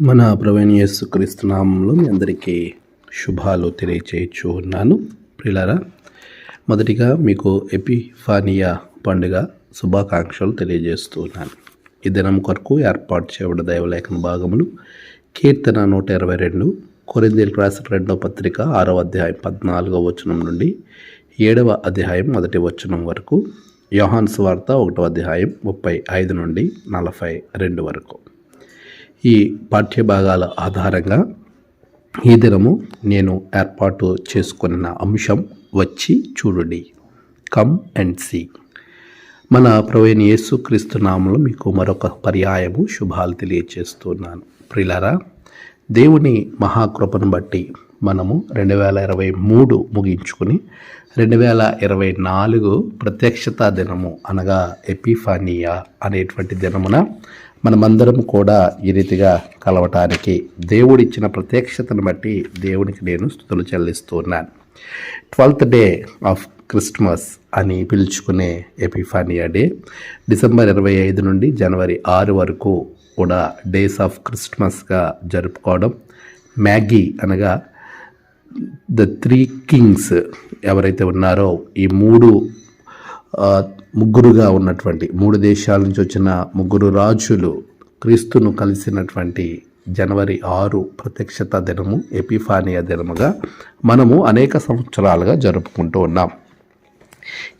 మన ప్రవీణ్ యేసు క్రీస్తునామంలో మీ అందరికీ శుభాలు తెలియచేయచ్చు ఉన్నాను ప్రిలారా మొదటిగా మీకు ఎపిఫానియా పండుగ శుభాకాంక్షలు తెలియజేస్తూ ఉన్నాను. ఈ దినం కొరకు ఏర్పాటు చేయబడిన దైవలేఖన భాగములు కీర్తన నూట ఇరవై రెండు కొరిందీలకు రాసిన రెండవ పత్రిక ఆరవ అధ్యాయం పద్నాలుగవ వచనం నుండి ఏడవ అధ్యాయం మొదటి వచనం వరకు యోహాన్స్ వార్త ఒకటో అధ్యాయం ముప్పై ఐదు నుండి నలభై రెండు వరకు. ఈ పాఠ్యభాగాల ఆధారంగా ఈ దినము నేను ఏర్పాటు చేసుకున్న అంశం వచ్చి చూడండి. కమ్ అండ్ సీ మన ప్రవీణ యేసుక్రీస్తు నామంలో మీకు మరొక పర్యాయము శుభాలు తెలియచేస్తున్నాను. ప్రిలారా దేవుని మహాకృపను బట్టి మనము రెండు వేల ఇరవై మూడు ముగించుకుని రెండు వేల ఇరవై నాలుగు ప్రత్యక్షత దినము అనగా ఎపిఫానియా అనేటువంటి దినమున మనమందరం కూడా ఈ రీతిగా కలవటానికి దేవుడిచ్చిన ప్రత్యక్షతను బట్టి దేవునికి నేను స్థుతులు చెల్లిస్తున్నాను ట్వెల్త్ డే ఆఫ్ క్రిస్మస్ అని పిలుచుకునే ఎపిఫానియా డే. డిసెంబర్ ఇరవై ఐదు నుండి జనవరి ఆరు వరకు కూడా డేస్ ఆఫ్ క్రిస్మస్గా జరుపుకోవడం. మ్యాగీ అనగా ద త్రీ కింగ్స్ ఎవరైతే ఉన్నారో ఈ మూడు ముగ్గురుగా ఉన్నటువంటి మూడు దేశాల నుంచి వచ్చిన ముగ్గురు రాజులు క్రీస్తును కలిసినటువంటి జనవరి ఆరు ప్రత్యక్షత దినము ఎపిఫానియా దినముగా మనము అనేక సంవత్సరాలుగా జరుపుకుంటూ ఉన్నాం.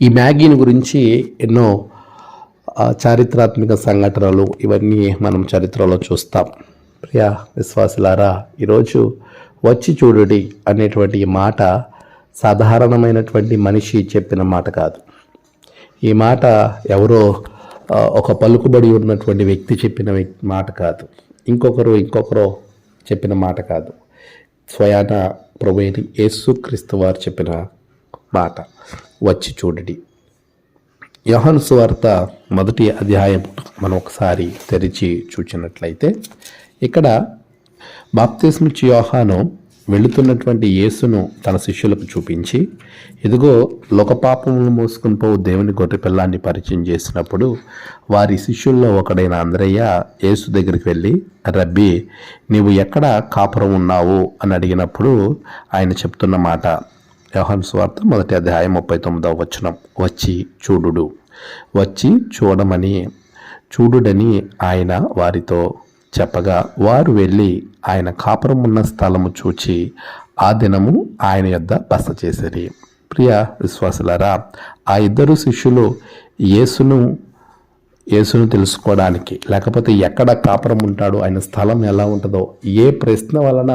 ఈ మ్యాగీని గురించి ఎన్నో చారిత్రాత్మక సంఘటనలు ఇవన్నీ మనం చరిత్రలో చూస్తాం. ప్రియా విశ్వాసులారా ఈరోజు వచ్చి చూడుడి అనేటువంటి మాట సాధారణమైనటువంటి మనిషి చెప్పిన మాట కాదు. ఈ మాట ఎవరో ఒక పలుకుబడి ఉన్నటువంటి వ్యక్తి చెప్పిన మాట కాదు. ఇంకొకరు ఇంకొకరు చెప్పిన మాట కాదు. స్వయాన ప్రభుని యేసుక్రీస్తు వారు చెప్పిన మాట. వచ్చి చూడండి. యోహన్ సువార్త మొదటి అధ్యాయం మనం ఒకసారి తెరిచి చూచినట్లయితే ఇక్కడ బాప్తిస్మిచ్ యోహాను వెళుతున్నటువంటి యేసును తన శిష్యులకు చూపించి ఇదిగో లోకపాపములు మోసుకుని పోవు దేవుని గొర్రె పిల్లాన్ని పరిచయం చేసినప్పుడు వారి శిష్యుల్లో ఒకడైన అంద్రయ్య యేసు దగ్గరికి వెళ్ళి రబ్బీ నీవు ఎక్కడ కాపురం ఉన్నావు? అని అడిగినప్పుడు ఆయన చెప్తున్న మాట యోహన్ స్వార్థ మొదటి అధ్యాయం ముప్పై తొమ్మిదవ వచనం వచ్చి చూడుడు వచ్చి చూడమని చూడుడని ఆయన వారితో చెప్పగా వారు వెళ్ళి ఆయన కాపురం ఉన్న స్థలము చూచి ఆ దినము ఆయన యొద్ద బస చేసేది ప్రియ విశ్వాసులారా ఆ ఇద్దరు శిష్యులు యేసును యేసును తెలుసుకోవడానికి లేకపోతే ఎక్కడ కాపురం ఉంటాడో ఆయన స్థలం ఎలా ఉంటుందో ఏ ప్రశ్న వలన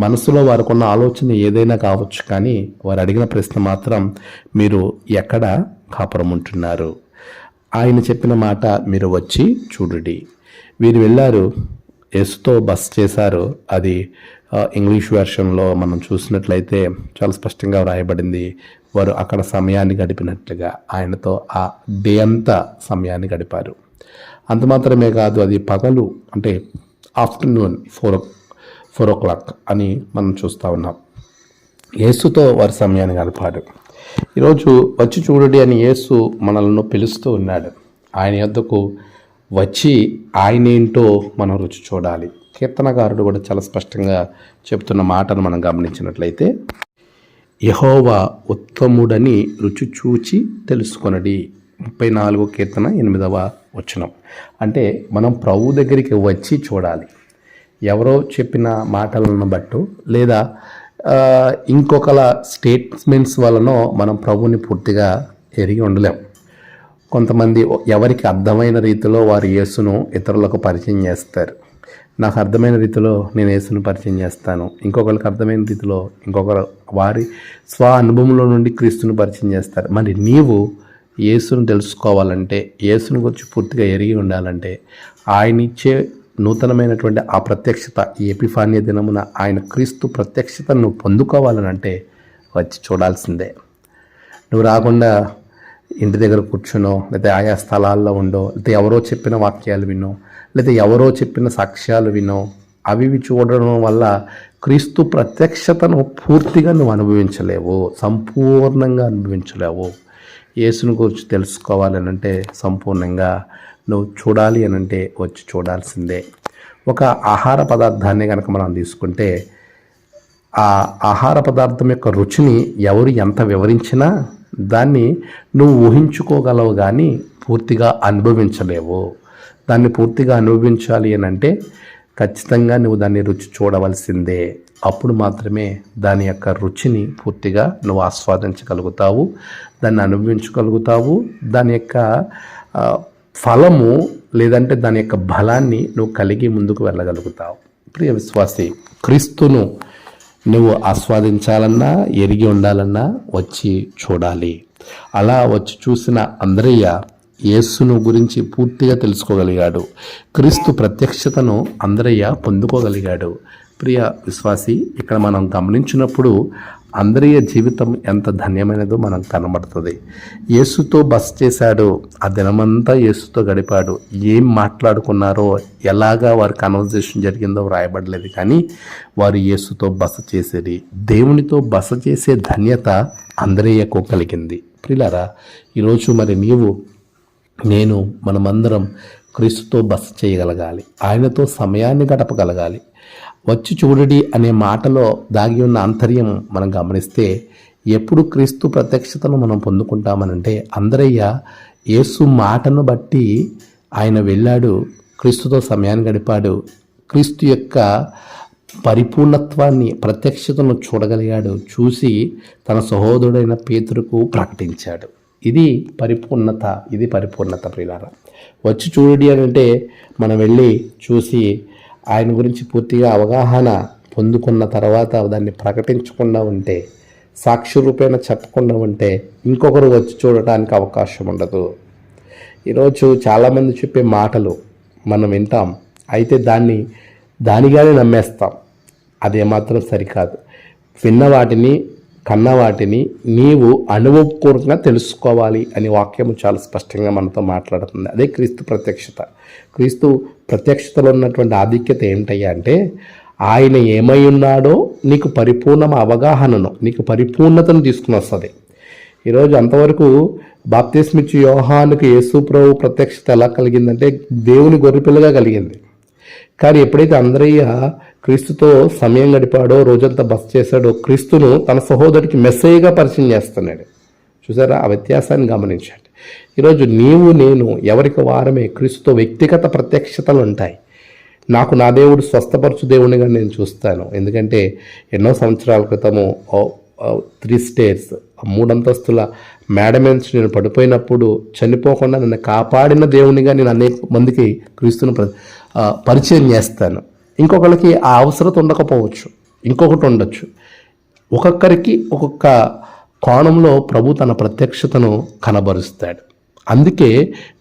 మనసులో వారికి ఉన్న ఆలోచన ఏదైనా కావచ్చు కానీ వారు అడిగిన ప్రశ్న మాత్రం మీరు ఎక్కడ కాపురం ఉంటున్నారు ఆయన చెప్పిన మాట మీరు వచ్చి చూడుడి. వీరు వెళ్ళారు ఎస్తో బస్ చేశారు. అది ఇంగ్లీష్ వెర్షన్లో మనం చూసినట్లయితే చాలా స్పష్టంగా వ్రాయబడింది. వారు అక్కడ సమయాన్ని గడిపినట్లుగా ఆయనతో ఆ డే అంతా సమయాన్ని గడిపారు. అంత మాత్రమే కాదు అది పగలు అంటే afternoon four four o'clock అని మనం చూస్తూ ఉన్నాం. యేసుతో వారి సమయాన్ని గడిపాడు ఈరోజు వచ్చి చూడండి అని యేసు మనల్ని పిలుస్తూ ఉన్నాడు. ఆయన యొద్దకు వచ్చి ఆయన ఏంటో మనం రుచి చూడాలి. కీర్తనకారుడు కూడా చాలా స్పష్టంగా చెప్తున్న మాటను మనం గమనించినట్లయితే యహోవా ఉత్తముడని రుచి చూచి తెలుసుకొనడి. ముప్పై నాలుగో కీర్తన ఎనిమిదవ వచనం. అంటే మనం ప్రభు దగ్గరికి వచ్చి చూడాలి. ఎవరో చెప్పిన మాటలను బట్టు లేదా ఇంకొకల స్టేట్మెంట్స్ వలనో మనం ప్రభుని పూర్తిగా ఎరిగి ఉండలేం. కొంతమంది ఎవరికి అర్థమైన రీతిలో వారి యేసును ఇతరులకు పరిచయం చేస్తారు. నాకు అర్థమైన రీతిలో నేను యేసును పరిచయం చేస్తాను. ఇంకొకరికి అర్థమైన రీతిలో ఇంకొకరు వారి స్వ అనుభవంలో నుండి క్రీస్తును పరిచయం చేస్తారు. మరి నీవు యేసును తెలుసుకోవాలంటే యేసును గురించి పూర్తిగా ఎరిగి ఉండాలంటే ఆయన ఇచ్చే నూతనమైనటువంటి ఆ ప్రత్యక్షత ఈ ఎపిఫాన్య దినమున ఆయన క్రీస్తు ప్రత్యక్షతను పొందుకోవాలనంటే వచ్చి చూడాల్సిందే. నువ్వు రాకుండా ఇంటి దగ్గర కూర్చునో లేదా ఆయా స్థలాల్లో ఉండో లేదా ఎవరో చెప్పిన వాక్యాలు వినో లేదా ఎవరో చెప్పిన సాక్ష్యాలు వినో అవి చూడడం వల్ల క్రీస్తు ప్రత్యక్షతను పూర్తిగా నువ్వు అనుభవించలేవు సంపూర్ణంగా అనుభవించలేవు. యేసుని గురించి తెలుసుకోవాలని అంటే సంపూర్ణంగా నువ్వు చూడాలి అని అంటే వచ్చి చూడాల్సిందే. ఒక ఆహార పదార్థాన్ని కనుక మనం తీసుకుంటే ఆ ఆహార పదార్థం యొక్క రుచిని ఎవరు ఎంత వివరించినా దాన్ని నువ్వు ఊహించుకోగలవు కానీ పూర్తిగా అనుభవించలేవు. దాన్ని పూర్తిగా అనుభవించాలి అని అంటే ఖచ్చితంగా నువ్వు దాన్ని రుచి చూడవలసిందే. అప్పుడు మాత్రమే దాని యొక్క రుచిని పూర్తిగా నువ్వు ఆస్వాదించగలుగుతావు దాన్ని అనుభవించగలుగుతావు దాని యొక్క ఫలము లేదంటే దాని యొక్క బలాన్ని నువ్వు కలిగి ముందుకు వెళ్ళగలుగుతావు. ప్రియ విశ్వాసి క్రీస్తును నువ్వు ఆస్వాదించాలన్నా ఎరిగి ఉండాలన్నా వచ్చి చూడాలి. అలా వచ్చి చూసిన అంద్రయ్య యేసును గురించి పూర్తిగా తెలుసుకోగలిగాడు. క్రీస్తు ప్రత్యక్షతను అంద్రయ్య పొందుకోగలిగాడు. ప్రియ విశ్వాసి ఇక్కడ మనం గమనించినప్పుడు అందరియ జీవితం ఎంత ధన్యమైనదో మనం కనబడుతుంది. యేసుతో బస చేశాడు. ఆ దినమంతా యేసుతో గడిపాడు. ఏం మాట్లాడుకున్నారో ఎలాగా వారి కన్వర్జేషన్ జరిగిందో వ్రాయబడలేదు. కానీ వారు యేసుతో బస చేసేది. దేవునితో బస చేసే ధన్యత అందరయ్యకు కలిగింది. ప్రిలారా ఈరోజు మరి నీవు నేను మనమందరం క్రీస్తుతో బస చేయగలగాలి. ఆయనతో సమయాన్ని గడపగలగాలి. వచ్చి చూడడి అనే మాటలో దాగి ఉన్న ఆంతర్యం మనం గమనిస్తే ఎప్పుడు క్రీస్తు ప్రత్యక్షతను మనం పొందుకుంటామనంటే అందరయ్య యేసు మాటను బట్టి ఆయన వెళ్ళాడు క్రీస్తుతో సమయాన్ని గడిపాడు క్రీస్తు యొక్క పరిపూర్ణత్వాన్ని ప్రత్యక్షతను చూడగలిగాడు చూసి తన సహోదరుడైన పేతురుకు ప్రకటించాడు. ఇది పరిపూర్ణత ఇది పరిపూర్ణత ప్రియులార. వచ్చి చూడడి అని అంటే మనం వెళ్ళి చూసి ఆయన గురించి పూర్తిగా అవగాహన పొందుకున్న తర్వాత దాన్ని ప్రకటించకుండా ఉంటే సాక్షి రూపేణ చెప్పకుండా ఉంటే ఇంకొకరు వచ్చి చూడటానికి అవకాశం ఉండదు. ఈరోజు చాలామంది చెప్పే మాటలు మనం వింటాం. అయితే దాన్ని దానిగానే నమ్మేస్తాం. అదేమాత్రం సరికాదు. విన్న వాటిని కన్న వాటిని నీవు అనుభవపూర్వకంగా తెలుసుకోవాలి అని వాక్యము చాలా స్పష్టంగా మనతో మాట్లాడుతుంది. అదే క్రీస్తు ప్రత్యక్షత. క్రీస్తు ప్రత్యక్షతలో ఉన్నటువంటి ఆధిక్యత ఏమిటయ్యా అంటే ఆయన ఏమై ఉన్నాడో నీకు పరిపూర్ణ అవగాహనను నీకు పరిపూర్ణతను తీసుకుని వస్తుంది. ఈరోజు అంతవరకు బాప్తిస్మిచ్చి యోహానుకు యేసు ప్రభు ప్రత్యక్షత ఎలా కలిగిందంటే దేవుని గొర్రెపిల్లగా కలిగింది. కానీ ఎప్పుడైతే అందరయ్య క్రీస్తుతో సమయం గడిపాడో రోజంతా బస్ చేశాడో క్రీస్తును తన సహోదరికి మెస్సేజ్గా పరిచయం చేస్తున్నాడు. చూసారా ఆ వ్యత్యాసాన్ని గమనించండి. ఈరోజు నీవు నేను ఎవరికి వారమే క్రీస్తుతో వ్యక్తిగత ప్రత్యక్షతలు ఉంటాయి. నాకు నా దేవుడు స్వస్థపరచు దేవుడిగా నేను చూస్తాను. ఎందుకంటే ఎన్నో సంవత్సరాల క్రితము త్రీ స్టేర్స్ మూడంతస్తుల మేడ నుంచి నేను పడిపోయినప్పుడు చనిపోకుండా నన్ను కాపాడిన దేవునిగా నేను అనేక మందికి క్రీస్తును పరిచయం చేస్తాను. ఇంకొకరికి ఆ అవసరత ఉండకపోవచ్చు. ఇంకొకటి ఉండొచ్చు. ఒక్కొక్కరికి ఒక్కొక్క కోణంలో ప్రభు తన ప్రత్యక్షతను కనబరుస్తాడు. అందుకే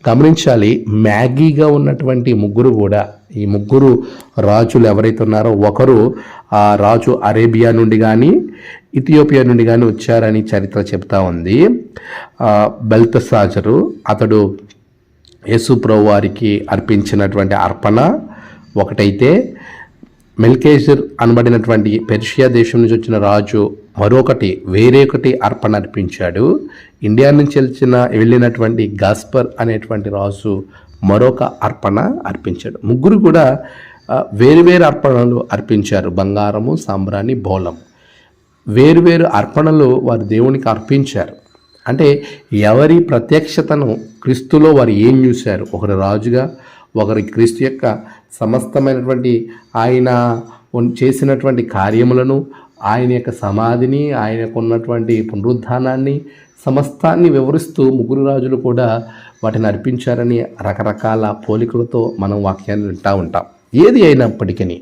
గమనించాలి మ్యాగీగా ఉన్నటువంటి ముగ్గురు కూడా ఈ ముగ్గురు రాజులు ఎవరైతే ఉన్నారో ఒకరు ఆ రాజు అరేబియా నుండి కానీ ఇథియోపియా నుండి కానీ వచ్చారని చరిత్ర చెప్తా ఉంది. బెల్తసాజరు అతడు యేసుప్రభు వారికి అర్పించినటువంటి అర్పణ ఒకటైతే మెల్కేజర్ అనబడినటువంటి పెర్షియా దేశం నుంచి వచ్చిన రాజు మరొకటి వేరొకటి అర్పణ అర్పించాడు. ఇండియా నుంచి వచ్చిన వెళ్ళినటువంటి గాస్పర్ అనేటువంటి రాజు మరొక అర్పణ అర్పించాడు. ముగ్గురు కూడా వేరువేరు అర్పణలు అర్పించారు. బంగారము సాంబ్రాణి బోలం వేరువేరు అర్పణలు వారు దేవునికి అర్పించారు. అంటే ఎవరి ప్రత్యక్షతను క్రీస్తులో వారు ఏం చూశారు? ఒకరు రాజుగా ఒకరి క్రీస్తు యొక్క సమస్తమైనటువంటి ఆయన చేసినటువంటి కార్యములను ఆయన యొక్క సమాధిని ఆయనకు ఉన్నటువంటి పునరుద్ధానాన్ని సమస్తాన్ని వివరిస్తూ ముగ్గురు రాజులు కూడా వాటిని అర్పించారని రకరకాల పోలికలతో మనం వాక్యాన్ని వింటూ ఉంటాం. ఏది అయినప్పటికీ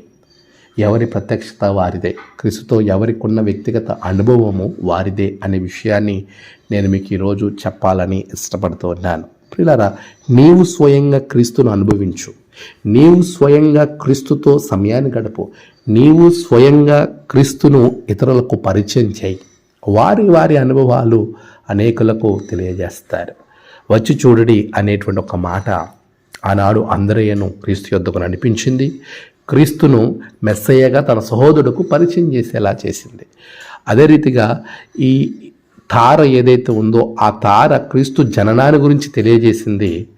ఎవరి ప్రత్యక్షత వారిదే క్రిస్తుతో ఎవరికి ఉన్న వ్యక్తిగత అనుభవము వారిదే అనే విషయాన్ని నేను మీకు ఈరోజు చెప్పాలని ఇష్టపడుతూ ఉన్నాను. ప్రియులారా నీవు స్వయంగా క్రీస్తును అనుభవించు. నీవు స్వయంగా క్రీస్తుతో సమయాన్ని గడుపు. నీవు స్వయంగా క్రీస్తును ఇతరులకు పరిచయం చేయి. వారి వారి అనుభవాలు అనేకులకు తెలియజేస్తారు. వచ్చి చూడడి అనేటువంటి ఒక మాట ఆనాడు అందరయ్యను క్రీస్తు యొద్దకు నడిపించింది. క్రీస్తును మెస్సయ్యగా తన సహోదరుడుకు పరిచయం చేసేలా చేసింది. అదే రీతిగా ఈ తార ఏదైతే ఉందో ఆ తార క్రీస్తు జననాన్ని గురించి తెలియజేసింది.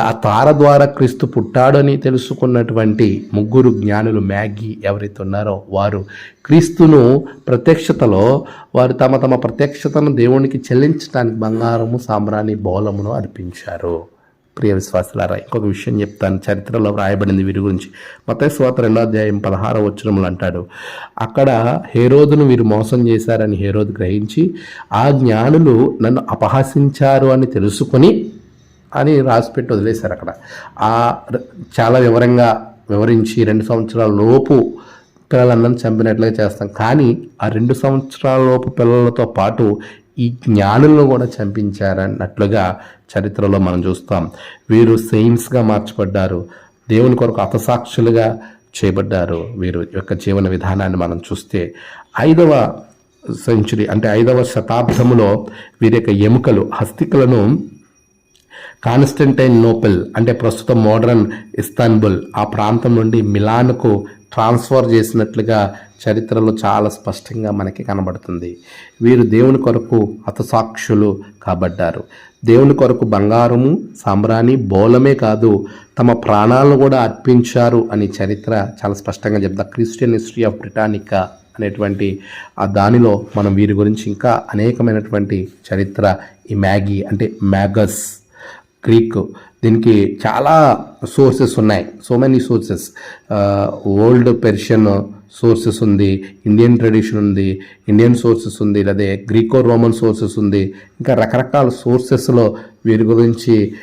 ఆ తార ద్వారా క్రీస్తు పుట్టాడని తెలుసుకున్నటువంటి ముగ్గురు జ్ఞానులు మ్యాగీ ఎవరైతే ఉన్నారో వారు క్రీస్తును ప్రత్యక్షతలో వారు తమ తమ ప్రత్యక్షతను దేవునికి చెల్లించడానికి బంగారము సాంబ్రాణి బోలమును అర్పించారు. ప్రియ విశ్వాసులారా ఇంకొక విషయం చెప్తాను. చరిత్రలో వ్రాయబడింది వీరి గురించి. మత స్వాత రెండో అధ్యాయం పదహారవ వచ్చినములు అంటాడు అక్కడ హేరోదును వీరు మోసం చేశారని హేరోదు గ్రహించి ఆ జ్ఞానులు నన్ను అపహసించారు అని తెలుసుకొని అని రాసిపెట్టి వదిలేశారు అక్కడ. ఆ చాలా వివరంగా వివరించి రెండు సంవత్సరాల లోపు పిల్లలందరిని చంపినట్లుగా చేస్తాం. కానీ ఆ రెండు సంవత్సరాల లోపు పిల్లలతో పాటు ఈ జ్ఞానులను కూడా చంపించారన్నట్లుగా చరిత్రలో మనం చూస్తాం. వీరు సెయిన్స్గా మార్చబడ్డారు. దేవుని కొరకు అతసాక్షులుగా చేయబడ్డారు వీరు యొక్క జీవన విధానాన్ని మనం చూస్తే. ఐదవ సెంచురీ అంటే ఐదవ శతాబ్దములో వీరి యొక్క ఎముకలు హస్తికలను కాన్స్టంటైన్ నోపెల్ అంటే ప్రస్తుతం మోడర్న్ ఇస్తాన్బుల్ ఆ ప్రాంతం నుండి మిలాన్కు ట్రాన్స్ఫర్ చేసినట్లుగా చరిత్రలో చాలా స్పష్టంగా మనకి కనబడుతుంది. వీరు దేవుని కొరకు హతసాక్షులు కాబడ్డారు. దేవుని కొరకు బంగారము సాంబ్రాణి బోలమే కాదు తమ ప్రాణాలను కూడా అర్పించారు అని చరిత్ర చాలా స్పష్టంగా చెప్తా క్రిస్టియన్ హిస్టరీ ఆఫ్ బ్రిటానికా అనేటువంటి ఆ దానిలో మనం వీరి గురించి ఇంకా అనేకమైనటువంటి చరిత్ర ఈ మ్యాగీ అంటే మ్యాగస్ గ్రీక్ దీనికి చాలా సోర్సెస్ ఉన్నాయి. So many sources. Old Persian sources ఉంది ఇండియన్ ట్రెడిషన్ ఉంది ఇండియన్ సోర్సెస్ ఉంది లేదా గ్రీకో రోమన్ సోర్సెస్ ఉంది. ఇంకా రకరకాల సోర్సెస్లో వీరి గురించి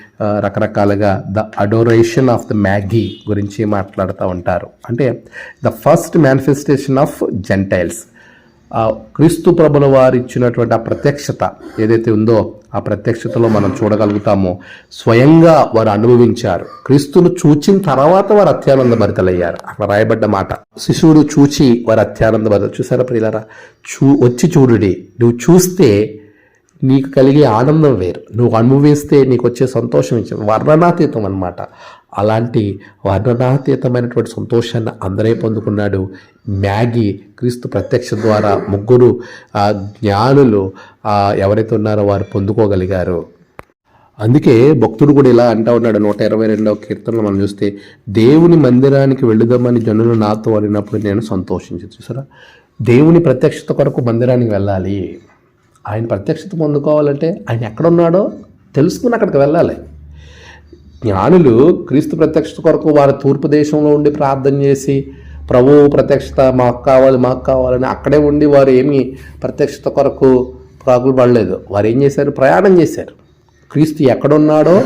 రకరకాలుగా the adoration of the Magi గురించి మాట్లాడుతూ ఉంటారు. అంటే the first manifestation of Gentiles. క్రీస్తు ప్రభుల వారు ఇచ్చినటువంటి ఆ ప్రత్యక్షత ఏదైతే ఉందో ఆ ప్రత్యక్షతలో మనం చూడగలుగుతామో. స్వయంగా వారు అనుభవించారు. క్రీస్తును చూచిన తర్వాత వారు అత్యానంద భరితలయ్యారు. అక్కడ రాయబడ్డ మాట. శిశువును చూచి వారు అత్యానంద భరిత చూసారా ప్రియులరా? చూ వచ్చి చూడుడి. నువ్వు చూస్తే నీకు కలిగే ఆనందం వేరు. నువ్వు అనుభవిస్తే నీకు వచ్చే సంతోషం ఇచ్చే వర్ణనాతీతం అనమాట అలాంటి వర్ణనాతీతమైనటువంటి సంతోషాన్ని అందరే పొందుకున్నాడు మ్యాగీ క్రీస్తు ప్రత్యక్ష ద్వారా ముగ్గురు ఆ జ్ఞానులు ఎవరైతే ఉన్నారో వారు పొందుకోగలిగారు. అందుకే భక్తుడు కూడా ఇలా అంటా ఉన్నాడు నూట ఇరవై రెండవ కీర్తనలో మనం చూస్తే దేవుని మందిరానికి వెళుదామని జనులు నాతో అడిగినప్పుడు నేను సంతోషించు చూసారా? దేవుని ప్రత్యక్షత కొరకు మందిరానికి వెళ్ళాలి. ఆయన ప్రత్యక్షత పొందుకోవాలంటే ఆయన ఎక్కడున్నాడో తెలుసుకుని అక్కడికి వెళ్ళాలి. జ్ఞానులు క్రీస్తు ప్రత్యక్షత కొరకు వారి తూర్పు దేశంలో ఉండి ప్రార్థన చేసి ప్రభువు ప్రత్యక్షత మాకు కావాలి మాకు కావాలని అక్కడే ఉండి వారు ఏమీ ప్రత్యక్షత కొరకు ప్రాకులు పడలేదు వారు ఏం చేశారు? ప్రయాణం చేశారు. క్రీస్తు ఎక్కడున్నాడో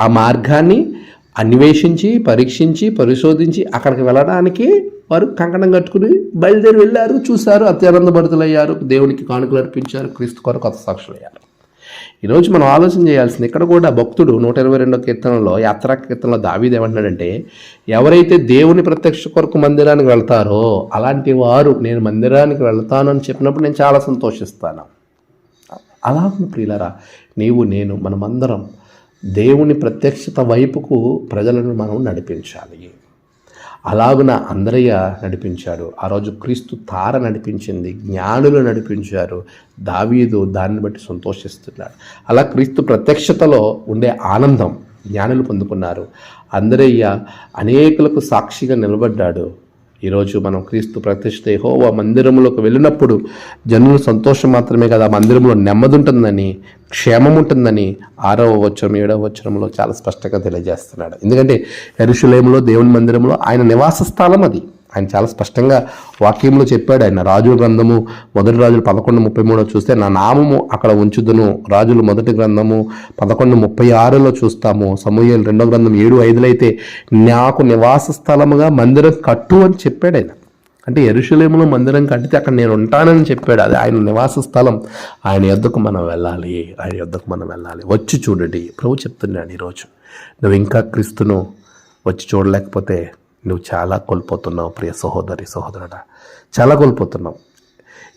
ఆ మార్గాన్ని అన్వేషించి పరీక్షించి పరిశోధించి అక్కడికి వెళ్ళడానికి వారు కంకణం కట్టుకుని బయలుదేరి వెళ్ళారు చూశారు అత్యానందభరితులయ్యారు దేవునికి కానుకలు అర్పించారు క్రీస్తు కొరకు కొత్త సాక్షులయ్యారు. ఈరోజు మనం ఆలోచన చేయాల్సింది ఇక్కడ కూడా భక్తుడు నూట ఇరవై రెండో కీర్తనలో యాత్రా కీర్తనలో దావీది ఏమంటున్నాడంటే ఎవరైతే దేవుని ప్రత్యక్ష కొరకు మందిరానికి వెళ్తారో అలాంటి వారు నేను మందిరానికి వెళ్తాను అని చెప్పినప్పుడు నేను చాలా సంతోషిస్తాను. అలా ప్రియులరా నీవు నేను మనమందరం దేవుని ప్రత్యక్షత వైపుకు ప్రజలను మనం నడిపించాలి. అలాగున అందరయ్య నడిపించాడు. ఆ రోజు క్రీస్తు తార నడిపించింది జ్ఞానులు నడిపించారు. దావీదు దాన్ని బట్టి సంతోషిస్తున్నాడు. అలా క్రీస్తు ప్రత్యక్షతలో ఉండే ఆనందం జ్ఞానులు పొందుకున్నారు. అందరయ్య అనేకులకు సాక్షిగా నిలబడ్డాడు. ఈరోజు మనం క్రీస్తు ప్రతిష్ట హోవా మందిరంలోకి వెళ్ళినప్పుడు జనులు సంతోషం మాత్రమే కదా? ఆ మందిరంలో నెమ్మది ఉంటుందని క్షేమం ఉంటుందని ఆరవ వచనం ఏడవ వచనంలో చాలా స్పష్టంగా తెలియజేస్తున్నాడు. ఎందుకంటే ఎరుషులేములో దేవుని మందిరంలో ఆయన నివాస స్థలం అది. ఆయన చాలా స్పష్టంగా వాక్యంలో చెప్పాడు. ఆయన రాజుల గ్రంథము మొదటి రాజులు పదకొండు ముప్పై మూడో చూస్తే నా నామము అక్కడ ఉంచుదును రాజులు మొదటి గ్రంథము పదకొండు ముప్పై ఆరులో చూస్తాము. సమూహలు రెండో గ్రంథం ఏడు ఐదులో అయితే నాకు నివాస స్థలముగా మందిరం కట్టు అని చెప్పాడు ఆయన. అంటే ఎరుషులేములో మందిరం కట్టితే అక్కడ నేను ఉంటానని చెప్పాడు. అది ఆయన నివాస స్థలం. ఆయన యొద్దకు మనం వెళ్ళాలి. ఆయన యొద్దకు మనం వెళ్ళాలి. వచ్చి చూడండి. ప్రభు చెప్తున్నాడు ఈరోజు. నువ్వు ఇంకా క్రీస్తును వచ్చి చూడలేకపోతే నువ్వు చాలా కోల్పోతున్నావు ప్రియ సహోదరి సహోదరుడా. చాలా కోల్పోతున్నావు.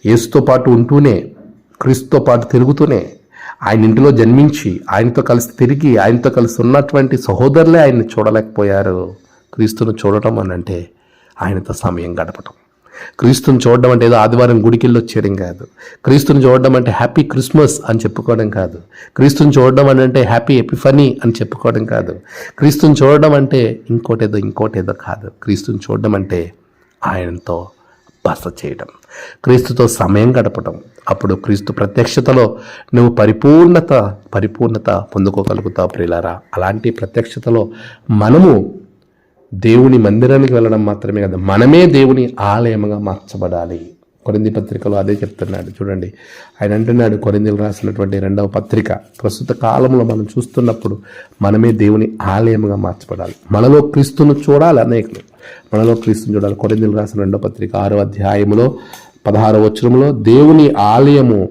యేసుతో పాటు ఉంటూనే క్రీస్తుతో పాటు తిరుగుతూనే ఆయన ఇంటిలో జన్మించి ఆయనతో కలిసి తిరిగి ఆయనతో కలిసి ఉన్నటువంటి సహోదరులే ఆయన్ని చూడలేకపోయారు. క్రీస్తును చూడటం అని అంటే ఆయనతో సమయం గడపటం. క్రీస్తుని చూడడం అంటే ఏదో ఆదివారం గుడికెళ్ళి వచ్చేయడం కాదు. క్రీస్తుని చూడడం అంటే హ్యాపీ క్రిస్మస్ అని చెప్పుకోవడం కాదు. క్రీస్తుని చూడడం అని అంటే హ్యాపీ ఎపిఫనీ అని చెప్పుకోవడం కాదు. క్రీస్తుని చూడడం అంటే ఇంకోటేదో ఇంకోటేదో కాదు. క్రీస్తుని చూడడం అంటే ఆయనతో బస చేయడం. క్రీస్తుతో సమయం గడపడం. అప్పుడు క్రీస్తు ప్రత్యక్షతలో నువ్వు పరిపూర్ణత పరిపూర్ణత పొందుకోగలుగుతావు ప్రియులారా. అలాంటి ప్రత్యక్షతలో మనము దేవుని మందిరానికి వెళ్ళడం మాత్రమే కాదు మనమే దేవుని ఆలయముగా మార్చబడాలి. కొరింది పత్రికలో అదే చెప్తున్నాడు. చూడండి ఆయన అంటున్నాడు కొరిందీలు రాసినటువంటి రెండవ పత్రిక. ప్రస్తుత కాలంలో మనం చూస్తున్నప్పుడు మనమే దేవుని ఆలయముగా మార్చబడాలి. మనలో క్రీస్తును చూడాలి అనేకులు. మనలో క్రీస్తుని చూడాలి. కొరిందీలు రాసిన రెండవ పత్రిక ఆరో అధ్యాయములో పదహారో వచనంలో దేవుని ఆలయము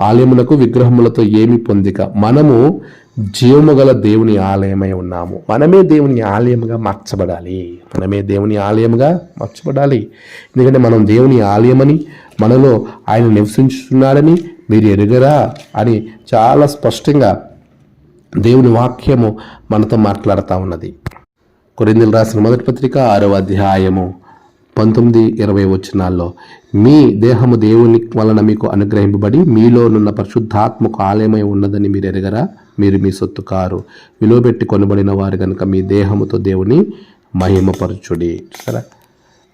ఆలయమునకు విగ్రహములతో ఏమి పొందిక? మనము జీవము గల దేవుని ఆలయమై ఉన్నాము. మనమే దేవుని ఆలయముగా మార్చబడాలి. మనమే దేవుని ఆలయముగా మార్చబడాలి. ఎందుకంటే మనం దేవుని ఆలయమని మనలో ఆయన నివసించుతున్నాడని మీరు ఎరుగరా అని చాలా స్పష్టంగా దేవుని వాక్యము మనతో మాట్లాడుతూ ఉన్నది. కొరిందులు రాసిన మొదటి పత్రిక ఆరవ అధ్యాయము పంతొమ్మిది ఇరవై వచనాల్లో మీ దేహము దేవుని వలన మీకు అనుగ్రహింపబడి మీలోనున్న పరిశుద్ధాత్మకు ఆలయమై ఉన్నదని మీరు ఎరగరా? మీరు మీ సొత్తు కారు. విలువబెట్టి కొనబడిన వారు కనుక మీ దేహముతో దేవుని మహిమపరచుడి. సరే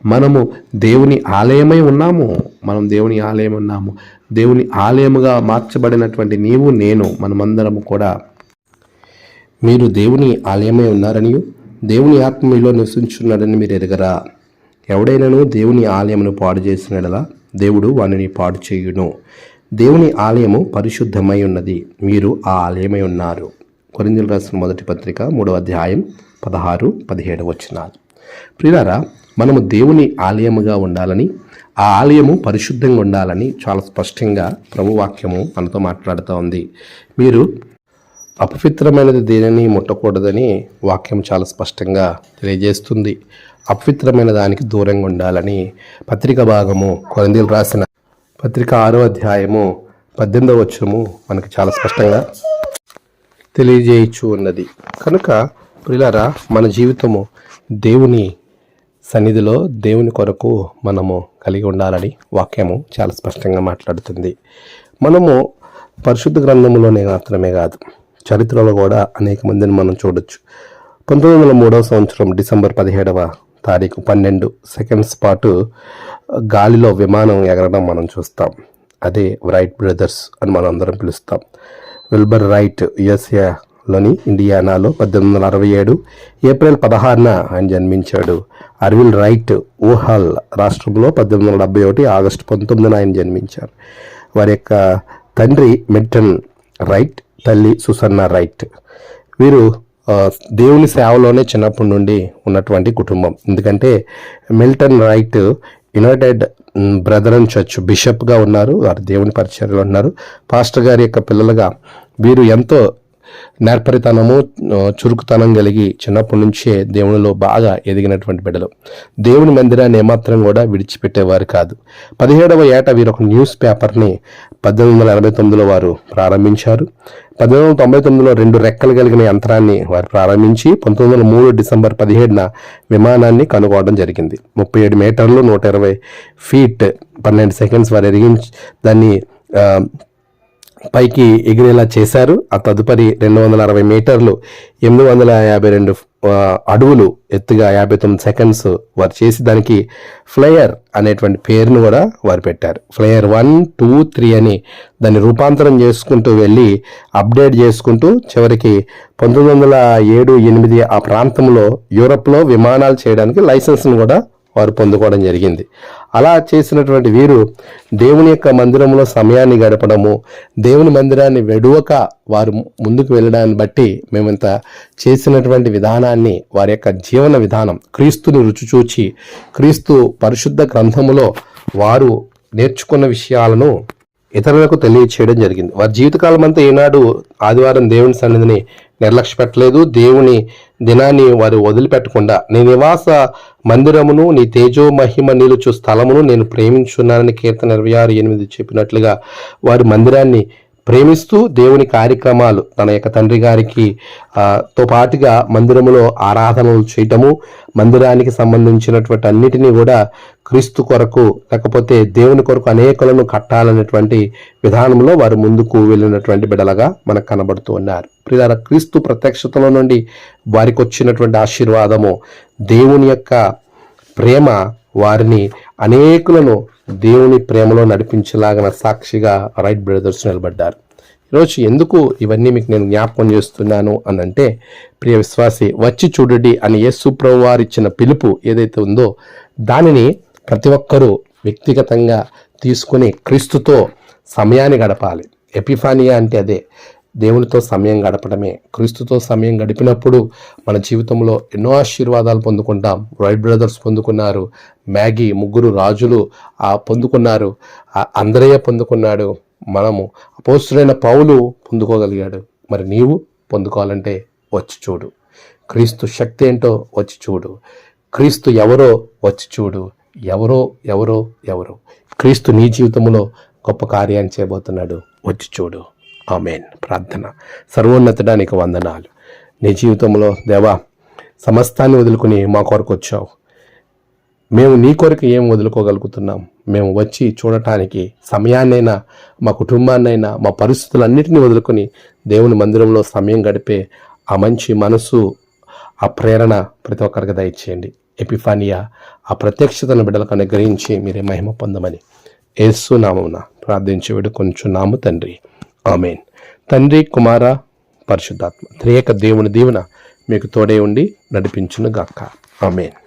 మనము దేవుని ఆలయమై ఉన్నాము. మనం దేవుని ఆలయం ఉన్నాము. దేవుని ఆలయముగా మార్చబడినటువంటి నీవు నేను మనమందరము కూడా మీరు దేవుని ఆలయమై ఉన్నారని దేవుని ఆత్మ మీలో నివసించున్నాడని మీరు ఎరగరా? ఎవడైనాను దేవుని ఆలయమును పాడు చేసినలా దేవుడు వానిని పాడు చేయును. దేవుని ఆలయము పరిశుద్ధమై ఉన్నది. మీరు ఆ ఆలయమై ఉన్నారు. కొరిందులు రాసిన మొదటి పత్రిక మూడవ అధ్యాయం పదహారు పదిహేడు వచ్చినారు ప్రియారా మనము దేవుని ఆలయముగా ఉండాలని ఆ ఆలయము పరిశుద్ధంగా ఉండాలని చాలా స్పష్టంగా ప్రభువాక్యము మనతో మాట్లాడుతూ ఉంది. మీరు అపవిత్రమైనది దేనిని ముట్టకూడదని వాక్యం చాలా స్పష్టంగా తెలియజేస్తుంది. అపవిత్రమైన దానికి దూరంగా ఉండాలని పత్రిక భాగము కొరందీలు రాసిన పత్రిక ఆరో అధ్యాయము పద్దెనిమిదవ వచ్చము మనకి చాలా స్పష్టంగా తెలియజేయచ్చు ఉన్నది కనుక ప్రిలారా మన జీవితము దేవుని సన్నిధిలో దేవుని కొరకు మనము కలిగి ఉండాలని వాక్యము చాలా స్పష్టంగా మాట్లాడుతుంది. మనము పరిశుద్ధ గ్రంథములోనే మాత్రమే కాదు చరిత్రలో కూడా అనేక మందిని మనం చూడొచ్చు. పంతొమ్మిది వందల మూడవ సంవత్సరం డిసెంబర్ పదిహేడవ తారీఖు పన్నెండు. సెకండ్స్ పాటు గాలిలో విమానం ఎగరడం మనం చూస్తాం. అదే రైట్ బ్రదర్స్ అని మనం అందరం పిలుస్తాం. విల్బర్ రైట్ యుఎస్ఏలోని ఇండియానాలో పద్దెనిమిది వందల అరవై ఏడు ఏప్రిల్ పదహారున ఆయన జన్మించాడు. అర్విల్ రైట్ ఊహాల్ రాష్ట్రంలో పద్దెనిమిది వందల డెబ్బై ఒకటి ఆగస్టు పంతొమ్మిదిన ఆయన జన్మించారు. వారి యొక్క తండ్రి మిల్టన్ రైట్ తల్లి సుసన్న రైట్. వీరు దేవుని సేవలోనే చిన్నప్పటి నుండి ఉన్నటువంటి కుటుంబం. ఎందుకంటే Milton Wright United Brethren church బిషప్గా ఉన్నారు వారు దేవుని పరిచర్యలో ఉన్నారు. పాస్టర్ గారి యొక్క పిల్లలుగా వీరు ఎంతో నేర్పరితనము చురుకుతనం కలిగి చిన్నప్పటి నుంచే దేవునిలో బాగా ఎదిగినటువంటి బిడ్డలు. దేవుని మందిరాన్ని ఏమాత్రం కూడా విడిచిపెట్టేవారు కాదు. పదిహేడవ ఏట వీరు ఒక న్యూస్ పేపర్ని పద్దెనిమిది వందల ఎనభై తొమ్మిదిలో వారు ప్రారంభించారు. పద్దెనిమిది వందల తొంభై తొమ్మిదిలో రెండు రెక్కలు కలిగిన యంత్రాన్ని వారు ప్రారంభించి పంతొమ్మిది వందల మూడు డిసెంబర్ పదిహేడున విమానాన్ని కనుగొనడం జరిగింది. ముప్పై ఏడు మీటర్లు నూట ఇరవై ఫీట్ పన్నెండు సెకండ్స్ వారు ఎరిగించి దాన్ని పైకి ఎగిరేలా చేశారు. ఆ తదుపరి రెండు వందల అరవై మీటర్లు ఎనిమిది వందల యాభై రెండు అడుగులు ఎత్తుగా యాభై తొమ్మిది సెకండ్స్ వారు చేసి దానికి ఫ్లయర్ అనేటువంటి పేరును కూడా వారు పెట్టారు. ఫ్లయర్ వన్ టూ త్రీ అని దాన్ని రూపాంతరం చేసుకుంటూ వెళ్ళి అప్డేట్ చేసుకుంటూ చివరికి పంతొమ్మిది వందల ఏడు ఎనిమిది ఆ ప్రాంతంలో యూరప్లో విమానాలు చేయడానికి లైసెన్స్ను కూడా వారు పొందుకోవడం జరిగింది. అలా చేసినటువంటి వీరు దేవుని యొక్క మందిరంలో సమయాన్ని గడపడము దేవుని మందిరాన్ని వెడువక వారు ముందుకు వెళ్ళడాన్ని బట్టి మేమంత చేసినటువంటి విధానాన్ని వారి యొక్క జీవన విధానం క్రీస్తుని రుచి చూచి క్రీస్తు పరిశుద్ధ గ్రంథములో వారు నేర్చుకున్న విషయాలను ఇతరులకు తెలియచేయడం జరిగింది. వారి జీవితకాలం అంతా ఈనాడు ఆదివారం దేవుని సన్నిధిని నిర్లక్ష్య పెట్టలేదు దేవుని దినాన్ని వారు వదిలిపెట్టకుండా నీ నివాస మందిరమును నీ తేజో మహిమ నిలుచు స్థలమును నేను ప్రేమించున్నానని కీర్తన ఇరవై ఆరు ఎనిమిది చెప్పినట్లుగా వారి మందిరాన్ని ప్రేమిస్తూ దేవుని కార్యక్రమాలు తన యొక్క తండ్రి గారికి తో పాటుగా మందిరములో ఆరాధనలు చేయటము మందిరానికి సంబంధించినటువంటి అన్నిటినీ కూడా క్రీస్తు కొరకు లేకపోతే దేవుని కొరకు అనేకులను కట్టాలనేటువంటి విధానంలో వారు ముందుకు వెళ్ళినటువంటి బిడలగా మనకు కనబడుతూ ఉన్నారు. ప్రియార క్రీస్తు ప్రత్యక్షతలో నుండి వారికి వచ్చినటువంటి ఆశీర్వాదము దేవుని యొక్క ప్రేమ వారిని అనేకులను దేవుని ప్రేమలో నడిపించేలాగిన సాక్షిగా రైట్ బ్రదర్స్ నిలబడ్డారు. ఈరోజు ఎందుకు ఇవన్నీ మీకు నేను జ్ఞాపకం చేస్తున్నాను అని అంటే ప్రియ విశ్వాసి వచ్చి చూడండి అని యేసు ప్రభు వారు ఇచ్చిన పిలుపు ఏదైతే ఉందో దానిని ప్రతి ఒక్కరూ వ్యక్తిగతంగా తీసుకుని క్రీస్తుతో సమయాన్ని గడపాలి. ఎపిఫానియా అంటే అదే. దేవునితో సమయం గడపడమే. క్రీస్తుతో సమయం గడిపినప్పుడు మన జీవితంలో ఎన్నో ఆశీర్వాదాలు పొందుకుంటాం. Right brothers పొందుకున్నారు. మ్యాగీ ముగ్గురు రాజులు ఆ పొందుకున్నారు. ఆ పొందుకున్నాడు. మనము అపోస్తుడైన పౌలు పొందుకోగలిగాడు. మరి నీవు పొందుకోవాలంటే వచ్చి చూడు. క్రీస్తు శక్తి ఏంటో వచ్చి చూడు. క్రీస్తు ఎవరో వచ్చి చూడు. ఎవరో ఎవరో ఎవరో. క్రీస్తు నీ జీవితంలో గొప్ప కార్యాన్ని చేయబోతున్నాడు. వచ్చి చూడు. ఆమెన్. ప్రార్థన. సర్వోన్నతడానికి వందనాలు. నీ జీవితంలో దేవా సమస్తాన్ని వదులుకుని మా కొరకు వచ్చావు. మేము నీ కొరకు ఏం వదులుకోగలుగుతున్నాం? మేము వచ్చి చూడటానికి సమయాన్నైనా మా కుటుంబాన్నైనా మా పరిస్థితులన్నింటినీ వదులుకొని దేవుని మందిరంలో సమయం గడిపే ఆ మంచి మనసు ఆ ప్రేరణ ప్రతి ఒక్కరికి దయచేయండి. ఎపిఫానియా ఆ ప్రత్యక్షతను బిడ్డలకు అనుగ్రహించి మీరే మహిమ పొందమని. ఏసునామమున ప్రార్థించి వేడుకొంచున్నాము తండ్రి. ఆమెన్. తండ్రి కుమార పరిశుద్ధాత్మ. త్రేక దేవుని దీవెన మీకు తోడే ఉండి నడిపించునుగాక. ఆమెన్.